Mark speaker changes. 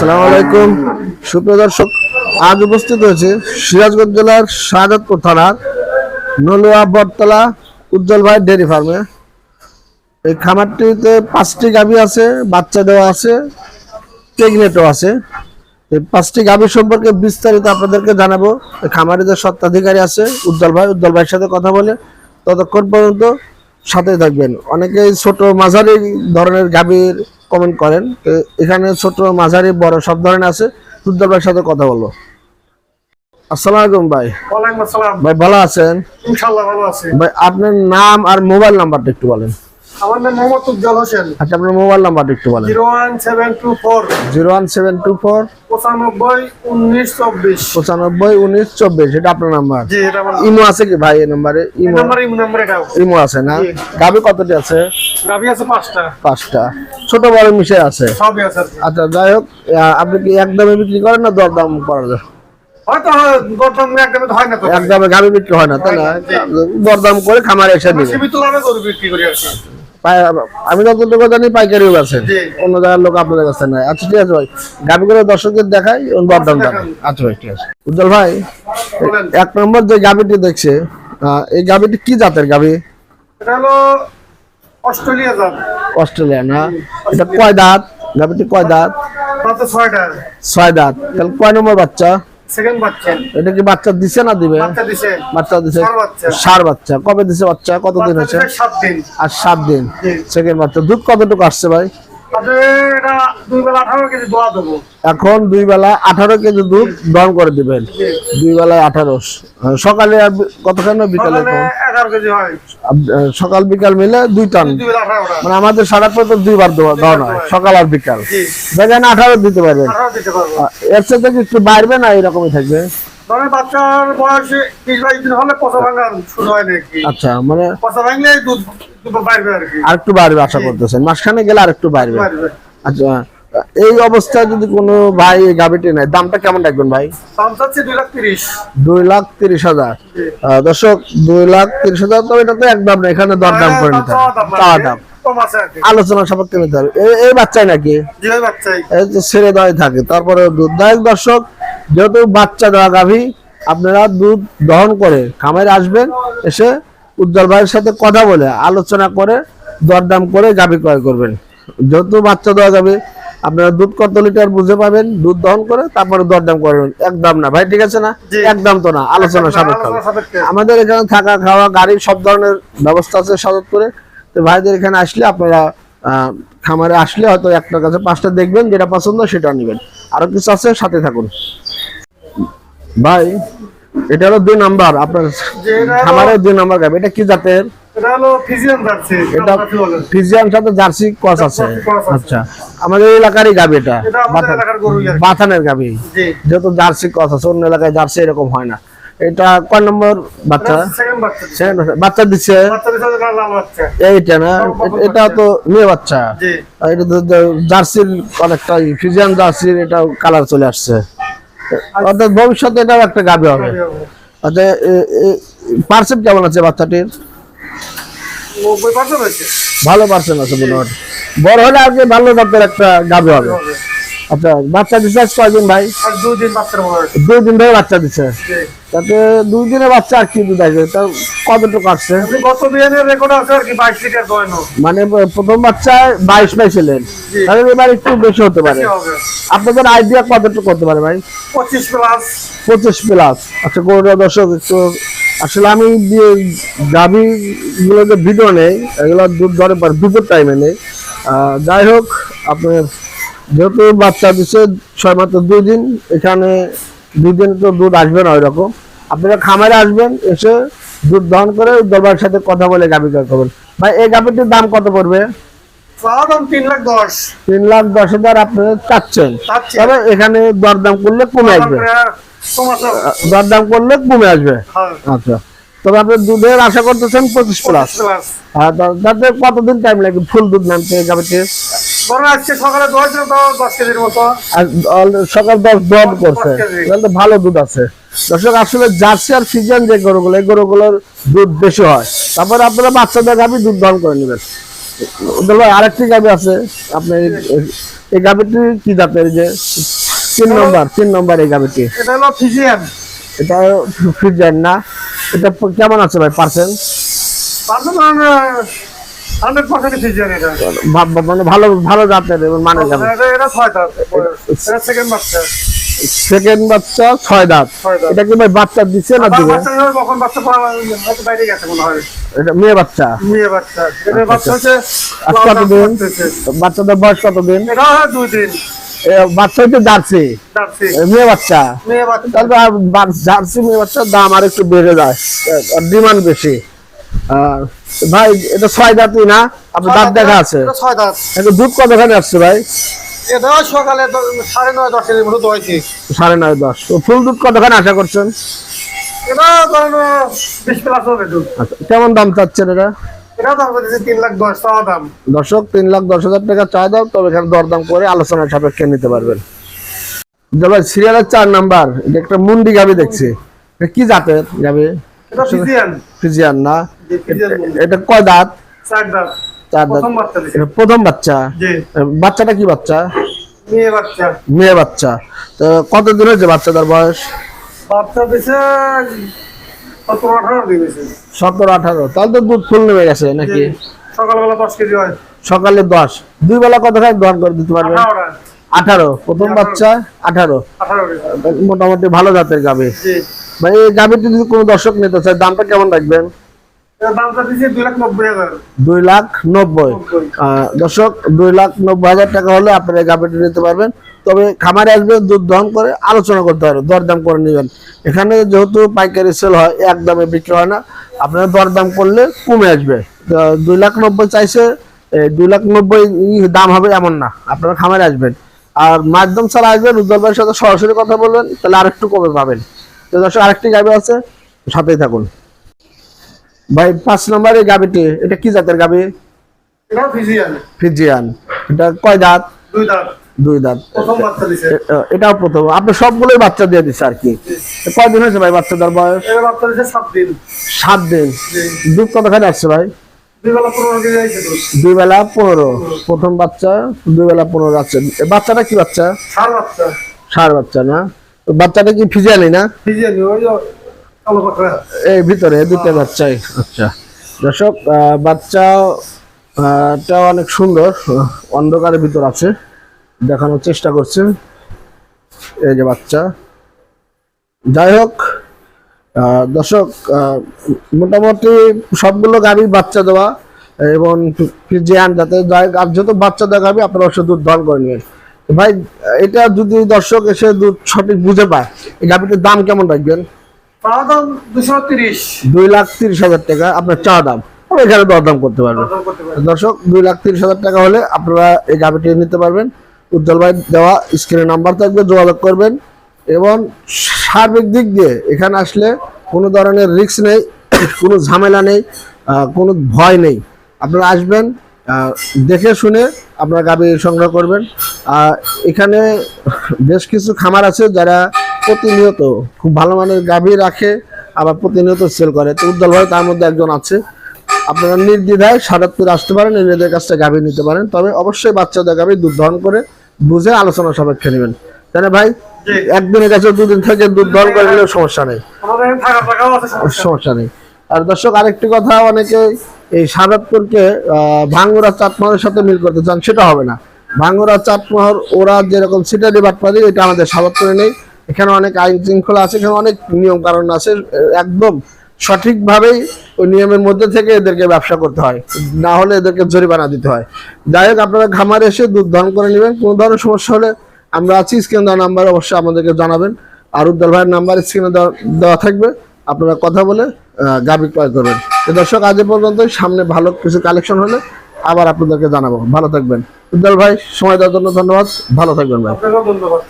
Speaker 1: আসসালামু আলাইকুম। সুপ্রিয় দর্শক, আজ উপস্থিত হয়েছে সিরাজগঞ্জ জেলার শাহাদাতপুর থানার নলুয়া বটতলা উজ্জ্বল ভাই ডেয়ারি ফার্মে। এই খামারটিতে পাঁচটি গাভী আছে, বাচ্চা দেওয়া আছে প্রেগনেটও আছে। এই পাঁচটি গাভী সম্পর্কে বিস্তারিত আপনাদেরকে জানাব। এই খামারে যে সত্ত্বাধিকারী আছে, উজ্জ্বল ভাই, উজ্জ্বল ভাইয়ের সাথে কথা বলে ততক্ষণ পর্যন্ত সাথে থাকবেন। অনেকেই ছোট মাঝারি ধরনের গাভীর কমেন্ট করেন। তো এখানে ছোট মাঝারি বড় সব ধরনের আছে। উজ্জ্বল ভাইয়ের সাথে কথা বলব। আসসালামু আলাইকুম ভাই।
Speaker 2: ওয়ালাইকুম আসসালাম।
Speaker 1: ভাই ভালো আছেন?
Speaker 2: ইনশাআল্লাহ ভালো আছি।
Speaker 1: ভাই আপনার নাম আর মোবাইল নাম্বারটা একটু বলেন।
Speaker 2: আমার নাম মোহাম্মদ উজ্জ্বল হোসেন।
Speaker 1: আচ্ছা আপনার মোবাইল নাম্বারটা একটু বলেন।
Speaker 2: Zero one seven two four.
Speaker 1: Zero one seven two four.
Speaker 2: পঁচানব্বই উনিশ চব্বিশ।
Speaker 1: পঁচানব্বই উনিশ চব্বিশ এটা আপনার নাম্বার।
Speaker 2: জি এটা আমার
Speaker 1: ইমো আছে কি ভাই এই নাম্বারে? ইমো
Speaker 2: ইমো নাম্বার
Speaker 1: ইমো আছে না? গাবি কতটি আছে?
Speaker 2: গাভি আছে পাঁচটা।
Speaker 1: পাঁচটা। ছোট বড় মিশে আছে?
Speaker 2: সবই আছে
Speaker 1: আচ্ছা যাই হোক আপনি কি একদমে বিক্রি করেন না দরদাম করা যায়
Speaker 2: একদমই হয়
Speaker 1: একদমে গাবি বিক্রি হয় না তাই না? দরদাম করে খামারে এসে
Speaker 2: আমরা
Speaker 1: আমি যতটুকু জানি পাইকারিও আছেন অন্য জায়গার লোক আপনাদের কাছে নাই আচ্ছা ঠিক আছে ভাই। গাবি করে দর্শকদের দেখাই
Speaker 2: দেখান।
Speaker 1: আচ্ছা ভাই ঠিক আছে। উজ্জ্বল ভাই এক নম্বর যে গাবিটি দেখছে এই গাবিটি কি জাতের গাবি?
Speaker 2: এটা হলো অস্ট্রেলিয়া জাত।
Speaker 1: অস্ট্রেলিয়া না? এটা কয় দাঁত? গাবিটি কয় দাঁত?
Speaker 2: তাতে ছয়টা
Speaker 1: ছয় দাঁত। তাহলে কয় নম্বর বাচ্চা? এটা কি বাচ্চা দিছে না দিবে?
Speaker 2: বাচ্চা দিছে।
Speaker 1: সার বাচ্চা। কবে দিছে বাচ্চা? কতদিন হয়েছে? আর সাত দিন। সেকেন্ড বাচ্চা। দুধ কতটুকু আসছে ভাই? এখন দুই বেলা আঠারো কেজি দুধ দহন করে দিবেন। দুই বেলায় আঠারো। সকালে আর কতক্ষণ বিকালে
Speaker 2: সকালে
Speaker 1: বিকাল মিলে দুই টান। মানে আমাদের সারা পর্যন্ত দুইবার দেওয়া হয়। সকাল আর বিকাল। দেখেন আঠারো দিতে পারবেন।
Speaker 2: পারব।
Speaker 1: এর সাথে একটু বাড়বে না এরকমই থাকবে?
Speaker 2: ধরেন বাচ্চার বয়স বিশ বাইশ দিন হলে পচা ভাঙা শুরু হয় নাকি
Speaker 1: আচ্ছা মানে
Speaker 2: পচা ভাঙলে দুধ দুধ আর কি।
Speaker 1: আর একটু বাড়বে আশা করতেছেন। মাসখানে গেলে আর একটু বাড়বে। আচ্ছা এই অবস্থায় যদি কোনো ভাই গাভিটি নেয় দামটা কেমন রাখবেন ভাই?
Speaker 2: দুই লাখ তিরিশ।
Speaker 1: হাজার। দর্শক দুই লাখ তিরিশ হাজার তো এটা তো একদম না এখানে দরদাম করে নিতে চাওয়া দাম আলোচনা সাপেক্ষে নিতে হবে। এই- বাচ্চাই নাকি? এই তো ছেড়ে দেওয়াই থাকে। তারপরে দুধ দেয়। দর্শক যেহেতু বাচ্চা দেওয়া গাভী আপনারা দুধ দহন করে খামারে আসবেন এসে উজ্জ্বল ভাইয়ের সাথে কথা বলে আলোচনা করে দরদাম করে গাভী ক্রয় করবেন। যেহেতু বাচ্চা দেওয়া যাবে আপনারা দুধ কত লিটার বুঝে পাবেন? দুধ দহন করে তারপরে দরদাম করবেন একদম না। ভাই ঠিক আছে না? একদম তো না। আলোচনা সাপেক্ষে। আমাদের এখানে থাকা খাওয়া গাড়ির সব ধরনের ব্যবস্থা আছে সাজত করে তো ভাইদের এখানে আসলে আপনারা আহ, খামারে আসলে হয়তো একটার কাছে পাঁচটা দেখবেন যেটা পছন্দ সেটা নেবেন। আরও কিছু আছে সাথে থাকুন। ভাই এটা হলো দুই নাম্বার। আপনার খামারের দুই নাম্বার গাবি এটা কি জাতের?
Speaker 2: এটা ফিজিয়ান
Speaker 1: সাথে জার্সি ক্রস আছে। আচ্ছা। আমাদের এলাকারই গাবি এটা। বাথানের গাবি। যেহেতু জার্সি ক্রস আছে অন্য এলাকায় জার্সি এরকম হয় না। এটা কয় নম্বর বাচ্চা?
Speaker 2: বাচ্চা
Speaker 1: দিচ্ছে। এইটা না? এটা তো মেয়ে বাচ্চা। এটা তো তো জার্সির অনেকটা ফিজিয়ান জার্সির এটা কালার চলে আসছে। অর্থাৎ ভবিষ্যতে এটাও একটা গাবে হবে। আচ্ছা পার্সেন্ট কেমন আছে বাচ্চাটির?
Speaker 2: নব্বই পার্সেন্ট হয়েছে।
Speaker 1: ভালো পার্সেন্ট আছে মোটামুটি। বড় হলে আর কি ভালো জাতের একটা গাবে হবে। আচ্ছা বাচ্চা দিচ্ছে কয়দিন ভাই?
Speaker 2: দুই দিন বাচ্চার
Speaker 1: দুই দিন ধরে বাচ্চা দিচ্ছে তাতে দুই দিনের বাচ্চা আর কি দুধ আছে তা কতটুকু আসছে?
Speaker 2: গত বিয়ানের রেকর্ড আছে আর কি বাইশ লিটার দোয়ানো
Speaker 1: মানে প্রথম বাচ্চায় বাইশ পাইছিলেন। তাহলে এবার একটু বেশি হতে পারে। আপনাদের আইডিয়া কতটুকু করতে পারে ভাই?
Speaker 2: পঁচিশ প্লাস
Speaker 1: পঁচিশ প্লাস আচ্ছা গরুরা দর্শক একটু আসলে আমি গাভি গুলো যে ভিডিও নেই এগুলো দুধ ধরে পারে দুপুর টাইমে নেই। যাই হোক আপনার যেহেতু বাচ্চা দিচ্ছে ছয় মাত্র দুই দিন এখানে দুই দিন তো দুধ আসবে না ওই রকম আপনারা খামারে আসবেন এসে দুধ দহন করে দরবার সাথে কথা বলে গাভি ক্রয় করবেন ভাই এই গাভিটির দাম কত পড়বে?
Speaker 2: তিন লাখ দশ।
Speaker 1: তিন লাখ দশ হাজার আপনারা চাচ্ছেন।
Speaker 2: চাচ্ছি।
Speaker 1: তবে এখানে দরদাম করলে কমে আসবে। দরদাম করলে কমে আসবে।
Speaker 2: হ্যাঁ।
Speaker 1: আচ্ছা। তবে আপনি দুধের আশা করতেছেন পঁচিশ প্লাস। তাতে কতদিন টাইম লাগে? ফুল দুধ নামতে গাবিতে
Speaker 2: সকালে দশ
Speaker 1: দর করছে। তাহলে ভালো দুধ আছে। দর্শক আসলে জার্সি আর ফিজিয়ান যে গরুগুলো এই গরুগুলোর দুধ বেশি হয়। তারপরে আপনারা বাচ্চাদের গাবি দুধ দহন করে নেবেন। আরেকটি গাবি আছে। আপনি এই- এই গাবিটি কি জাতের যে? তিন নম্বর তিন নম্বর এই গাবিটি
Speaker 2: এটা হলো ফিজিয়ান।
Speaker 1: এটা ফ্রিজার না? এটা কেমন আছে ভাই পার্সেন্ট
Speaker 2: ফিজিয়ান এটা।
Speaker 1: মানে ভালো ভালো জাতের মানে
Speaker 2: সেকেন্ড বাচ্চা।
Speaker 1: সেকেন্ড বাচ্চা ছয় দাঁত। এটা কি ভাই বাচ্চা দিচ্ছে না দিবে?
Speaker 2: বাচ্চা বাচ্চা মনে হয়।
Speaker 1: এটা মেয়ে বাচ্চা।
Speaker 2: মেয়ে বাচ্চা। এটা বাচ্চা হচ্ছে
Speaker 1: কতদিন? বাচ্চাদের বয়স কতদিন?
Speaker 2: দুই দিন।
Speaker 1: বাচ্চা হচ্ছে জার্সি।
Speaker 2: জার্সি।
Speaker 1: মেয়ে বাচ্চা।
Speaker 2: মেয়ে বাচ্চা।
Speaker 1: তাহলে তো আর বা- জার্সি মেয়ে বাচ্চার দাম আর একটু বেড়ে যায়। ডিমান্ড বেশি। ভাই এটা ছয় দাঁতই না? আপনার দাঁত দেখা আছে।
Speaker 2: এটা
Speaker 1: দুধ কতখানি আসছে ভাই?
Speaker 2: এটা সকালে সাড়ে নয় দশের মতো দোয়াইছি
Speaker 1: সাড়ে নয় দশ। ফুল দুধ কতখানি আশা করছেন?
Speaker 2: এটা বিশ প্লাস হবে দুধ।
Speaker 1: আচ্ছা কেমন দাম চাচ্ছেন এটা?
Speaker 2: দাম।
Speaker 1: দর্শক তিন লাখ দশ হাজার টাকা চা দাও তবে এখানে দরদাম করে আলোচনা সাপেক্ষে নিতে পারবেন। ভাই সিরিয়ালের চার নাম্বার এটা একটা মুন্ডি গাবি দেখছি। কি জাতের গাবি?
Speaker 2: এটা ফিজিয়ান।
Speaker 1: না। এটা কয় দাঁত?
Speaker 2: চার দাঁত। প্রথম বাচ্চা
Speaker 1: এটা প্রথম বাচ্চা? বাচ্চাটা কি বাচ্চা?
Speaker 2: মেয়ে বাচ্চা।
Speaker 1: মেয়ে বাচ্চা। তো কতদিন হয়েছে বাচ্চাটার বয়স?
Speaker 2: বাচ্চা সতেরো আঠারো
Speaker 1: তাহলে তো দুধ ফুল নেমে গেছে নাকি?
Speaker 2: সকালবেলা দশ কেজি হয়।
Speaker 1: সকালে দশ। দুই বেলা কত খাই দহন করে দিতে পারবেন আঠারো প্রথম বাচ্চা আঠারো। মোটামুটি ভালো জাতের গাবে ভাই এই গাবিটি যদি কোনো দর্শক নিতে চায় দামটা কেমন রাখবেন?
Speaker 2: দুই লাখ নব্বই
Speaker 1: দর্শক দুই লাখ নব্বই হাজার টাকা হলে আপনারা এই গাবিটি নিতে পারবেন। তবে খামারে আসবে দুধ দহন করে আলোচনা করতে হবে দরদাম করে নেবেন। এখানে যেহেতু পাইকারি সেল হয় এক দামে বিক্রি হয় না। আপনারা দরদাম করলে কমে আসবে। দুই লাখ নব্বই চাইছে দুই লাখ নব্বই দাম হবে এমন না আপনারা খামারে আসবেন। আর মাধ্যম ছাড়া আসবেন উজ্জ্বল ভাইয়ের সাথে সরাসরি কথা বলবেন তাহলে আরেকটু কমে পাবেন। তো দর্শক আরেকটি গাবি আছে সাথেই থাকুন। ভাই পাঁচ নম্বরের গাবিটি এটা কি জাতের গাবি?
Speaker 2: ফিজিয়ান।
Speaker 1: ফিজিয়ান। এটা কয় দাঁত?
Speaker 2: দুই দাঁত।
Speaker 1: দুই দাঁত। এটাও প্রথম। আপনি সবগুলোই বাচ্চা দিয়ে দিচ্ছে আর কি। কয়দিন হয়েছে ভাই বয়স?
Speaker 2: বাচ্চা দিছে সাত দিন।
Speaker 1: সাত দিন।
Speaker 2: জি।
Speaker 1: দুধ কতখানি আসছে ভাই?
Speaker 2: দুই বেলা পনেরো।
Speaker 1: প্রথম বাচ্চা দুই বেলা পনেরো আসছে বাচ্চাটা কি বাচ্চা?
Speaker 2: সার বাচ্চা।
Speaker 1: না? তো বাচ্চাটা কি ফিজিয়ালি না? এই ভিতরে দুটো বাচ্চাই। আচ্ছা। দর্শক আহ, বাচ্চা অনেক সুন্দর। অন্ধকারের ভিতর আছে। দেখানোর চেষ্টা করছে এই যে বাচ্চা। যাই হোক দর্শক মোটামুটি সবগুলো গাড়ি বাচ্চা দেওয়া এবং ফিজিয়ান যাতে যাই আর যত বাচ্চা দেওয়া আপনারা অবশ্যই দুধ দহন করে নেবেন। ভাই এটা যদি দর্শক এসে দুধ সঠিক বুঝে পায় এই গাভিটির দাম কেমন রাখবেন? দুই লাখ তিরিশ হাজার টাকা আপনার চা দাম। এখানে দরদাম করতে পারবেন। দর্শক দুই লাখ তিরিশ হাজার টাকা হলে আপনারা এই গাভিটি নিতে পারবেন। উজ্জ্বল ভাই, দেওয়া স্ক্রিনে নাম্বার থাকবে, যোগাযোগ করবেন। এবং সার্বিক দিক দিয়ে এখানে আসলে কোনো ধরনের রিস্ক নেই, কোনো ঝামেলা নেই কোনো ভয় নেই। আপনারা আসবেন দেখে শুনে আপনারা গাভি সংগ্রহ করবেন। এখানে বেশ কিছু খামার আছে যারা প্রতিনিয়ত খুব ভালো মানের গাভি রাখে, আবার প্রতিনিয়ত সেল করে। তো উজ্জ্বল ভাই তার মধ্যে একজন আছে। আপনারা নির্দ্বিধায় সারাত্তর আসতে পারেন নিজেদের কাছ থেকে গাভী নিতে পারেন। তবে অবশ্যই বাচ্চাদের গাভী দুধ দহন করে বুঝে আলোচনা সাপেক্ষে নেবেন। তাই না ভাই
Speaker 2: জি।
Speaker 1: একদিনের কাছে দুদিন থেকে দুধ দহন করে নিলেও সমস্যা নেই।
Speaker 2: সমস্যা
Speaker 1: নেই। আর দর্শক আরেকটি কথা অনেকে এই সাদাতপুরকে ভাঙ্গুরা চাটমহরের সাথে মিল করতে চান সেটা হবে না। ভাঙ্গুরা চাটমহর ওরা যেরকম সিটারি বাটপারি এটা আমাদের সাদাতপুরে নেই। এখানে অনেক আইন শৃঙ্খলা আছে এখানে অনেক নিয়ম কারণ আছে একদম সঠিকভাবেই ওই নিয়মের মধ্যে থেকে এদেরকে ব্যবসা করতে হয়। না হলে এদেরকে জরিমানা দিতে হয়। যাই হোক, আপনারা খামারে এসে দুধ দহন করে নেবেন। কোনো ধরনের সমস্যা হলে আমরা আছি। স্ক্রিন দেওয়া নাম্বার অবশ্যই আমাদেরকে জানাবেন। আর উদ্দল ভাইয়ের নাম্বার স্ক্রিনে দেওয়া থাকবে। আপনারা কথা বলে গাবি ক্রয় করবেন। দর্শক, আজ পর্যন্ত সামনে ভালো কিছু কালেকশন হলে আবার আপনাদেরকে জানাব। ভালো থাকবেন। উজ্জ্বল ভাই, সময় দেওয়ার জন্য ধন্যবাদ। ভালো থাকবেন ভাই।
Speaker 2: ধন্যবাদ।